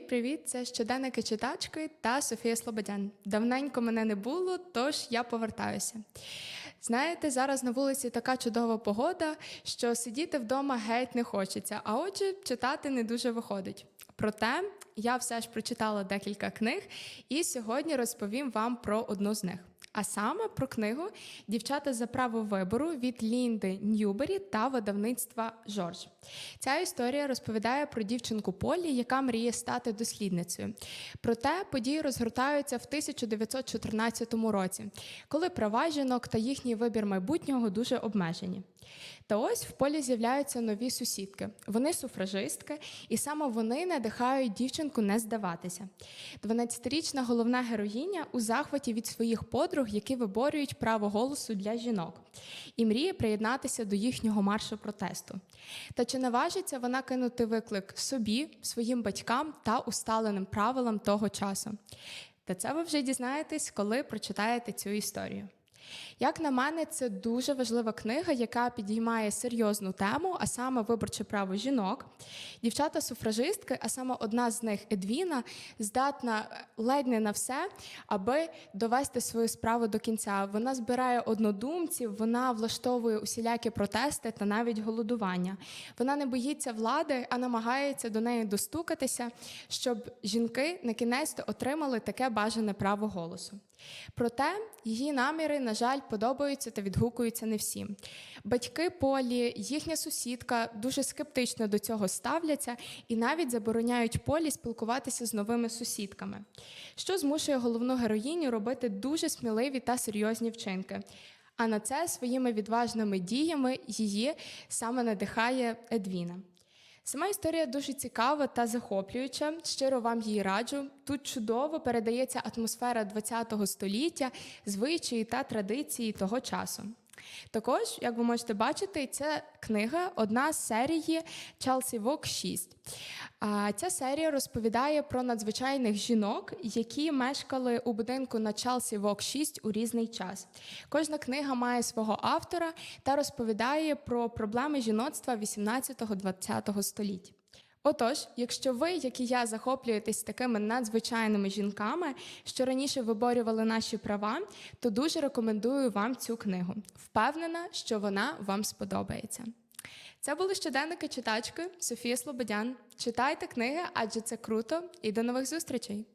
привіт! Це щоденники читачки та Софія Слободян. Давненько мене не було, тож я повертаюся. Знаєте, зараз на вулиці така чудова погода, що сидіти вдома геть не хочеться, а отже, читати не дуже виходить. Проте я все ж прочитала декілька книг і сьогодні розповім вам про одну з них. А саме про книгу Дівчата за право вибору від Лінди Ньюбері та видавництва Жорж. Ця історія розповідає про дівчинку Полі, яка мріє стати дослідницею. Проте події розгортаються в 1914 році, коли права жінок та їхній вибір майбутнього дуже обмежені. Та ось в полі з'являються нові сусідки. Вони суфражистки, і саме вони надихають дівчинку не здаватися. 12-річна головна героїня у захваті від своїх подруг, які виборюють право голосу для жінок, і мріє приєднатися до їхнього маршу протесту. Та чи наважиться вона кинути виклик собі, своїм батькам та усталеним правилам того часу? Та це ви вже дізнаєтесь, коли прочитаєте цю історію. Як на мене, це дуже важлива книга, яка підіймає серйозну тему, а саме виборче право жінок. Дівчата-суфражистки, а саме одна з них Едвіна, здатна ледь не на все, аби довести свою справу до кінця. Вона збирає однодумців, вона влаштовує усілякі протести та навіть голодування. Вона не боїться влади, а намагається до неї достукатися, щоб жінки на кінець отримали таке бажане право голосу. Проте її наміри, на жаль, подобаються та відгукуються не всім. Батьки Полі, їхня сусідка дуже скептично до цього ставляться і навіть забороняють Полі спілкуватися з новими сусідками, що змушує головну героїню робити дуже сміливі та серйозні вчинки. А на це своїми відважними діями її саме надихає Едвіна. Сама історія дуже цікава та захоплююча. Щиро вам її раджу. Тут чудово передається атмосфера ХХ століття, звичаї та традиції того часу. Також, як ви можете бачити, ця книга одна з серії Челсі Вок 6. А Ця серія розповідає про надзвичайних жінок, які мешкали у будинку на Челсі Вок 6 у різний час. Кожна книга має свого автора та розповідає про проблеми жіноцтва 18-20 століть. Отож, якщо ви, як і я, захоплюєтесь такими надзвичайними жінками, що раніше виборювали наші права, то дуже рекомендую вам цю книгу. Впевнена, що вона вам сподобається. Це були щоденники читачки Софія Слободян. Читайте книги, адже це круто, і до нових зустрічей!